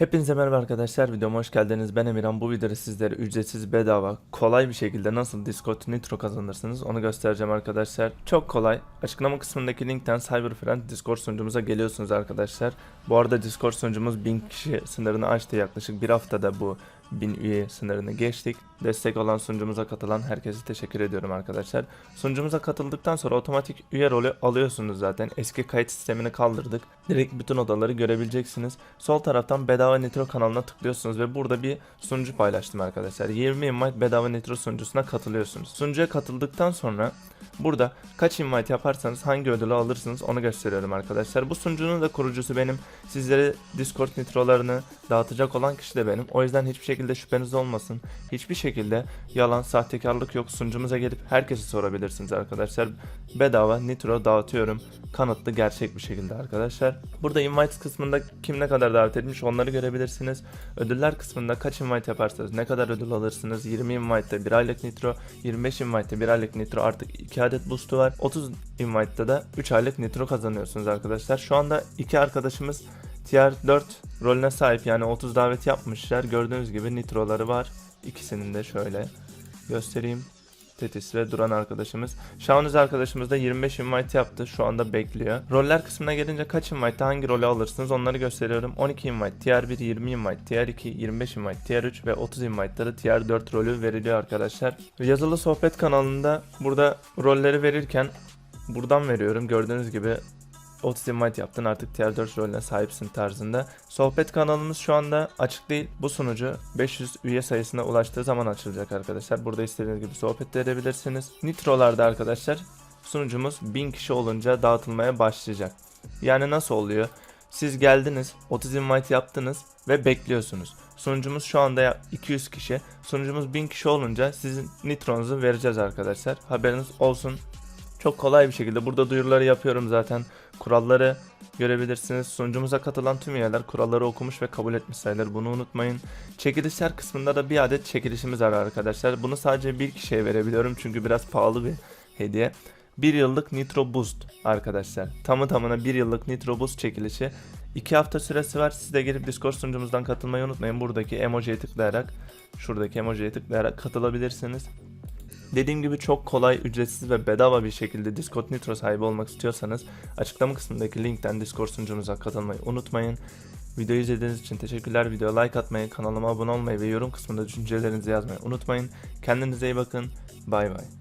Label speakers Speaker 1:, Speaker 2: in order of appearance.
Speaker 1: Hepinize merhaba arkadaşlar videoma hoş geldiniz. Ben Emirhan. Bu videoda sizlere ücretsiz bedava kolay bir şekilde nasıl Discord Nitro kazanırsınız onu göstereceğim arkadaşlar. Çok kolay. Açıklama kısmındaki linkten Cyberfriend Discord sunucumuza geliyorsunuz arkadaşlar. Bu arada Discord sunucumuz 1000 kişi sınırını aştı yaklaşık bir haftada bu 1000 üye sınırını geçtik destek olan sunucumuza katılan herkese teşekkür ediyorum arkadaşlar sunucumuza katıldıktan sonra otomatik üye rolü alıyorsunuz zaten eski kayıt sistemini kaldırdık direkt bütün odaları görebileceksiniz Sol taraftan bedava Nitro kanalına tıklıyorsunuz ve burada bir sunucu paylaştım arkadaşlar. 20 invite bedava Nitro sunucusuna katılıyorsunuz. Sunucuya katıldıktan sonra burada kaç invite yaparsanız hangi ödülü alırsınız onu gösteriyorum arkadaşlar. Bu sunucunun da kurucusu benim. Sizlere Discord Nitro'larını dağıtacak olan kişi de benim. O yüzden hiçbir şekilde şüpheniz olmasın. Hiçbir şekilde yalan, sahtekarlık yok. Sunucumuza gelip herkesi sorabilirsiniz arkadaşlar. Bedava Nitro dağıtıyorum. Kanıtlı gerçek bir şekilde arkadaşlar. Burada invite kısmında kim ne kadar davet edilmiş onları görebilirsiniz. Ödüller kısmında kaç invite yaparsanız ne kadar ödül alırsınız. 20 invite'de 1 aylık nitro, 25 invite'de 1 aylık nitro artık 2 adet boost'u var. 30 invite'da da 3 aylık nitro kazanıyorsunuz arkadaşlar. Şu anda iki arkadaşımız Tier 4 rolüne sahip yani 30 davet yapmışlar. Gördüğünüz gibi nitroları var. İkisinin de şöyle göstereyim. Tetis ve Duran arkadaşımız. Şaunuz arkadaşımız da 25 invite yaptı. Şu anda bekliyor. Roller kısmına gelince kaç invite'de hangi rolü alırsınız onları gösteriyorum. 12 invite, tier 1 20 invite, tier 2 25 invite, tier 3 ve 30 invite'da da tier 4 rolü veriliyor arkadaşlar. Yazılı sohbet kanalında burada rolleri verirken buradan veriyorum. Gördüğünüz gibi 30 invite yaptın artık tier 4 rolüne sahipsin tarzında. Sohbet kanalımız şu anda açık değil. Bu sunucu 500 üye sayısına ulaştığı zaman açılacak arkadaşlar. Burada istediğiniz gibi sohbet de edebilirsiniz. Nitro'larda arkadaşlar sunucumuz 1000 kişi olunca dağıtılmaya başlayacak. Yani nasıl oluyor? Siz geldiniz, 30 invite yaptınız ve bekliyorsunuz. Sunucumuz şu anda ya- 200 kişi. Sunucumuz 1000 kişi olunca sizin nitronuzu vereceğiz arkadaşlar. Haberiniz olsun. Çok kolay bir şekilde burada duyuruları yapıyorum zaten. Kuralları görebilirsiniz. Sunucumuza katılan tüm üyeler kuralları okumuş ve kabul etmiş. Bunu unutmayın. Çekilişler kısmında da bir adet çekilişimiz var arkadaşlar. Bunu sadece bir kişiye verebiliyorum çünkü biraz pahalı bir hediye. Bir yıllık Nitro Boost arkadaşlar. Tamı tamına bir yıllık Nitro Boost çekilişi. 2 hafta süresi var. Siz de gelip Discord sunucumuzdan katılmayı unutmayın. Buradaki emojiye tıklayarak, şuradaki emojiye tıklayarak katılabilirsiniz. Dediğim gibi çok kolay, ücretsiz ve bedava bir şekilde Discord Nitro sahibi olmak istiyorsanız açıklama kısmındaki linkten Discord sunucumuza katılmayı unutmayın. Videoyu izlediğiniz için teşekkürler. Videoya like atmayı, kanalıma abone olmayı ve yorum kısmında düşüncelerinizi yazmayı unutmayın. Kendinize iyi bakın. Bay bay.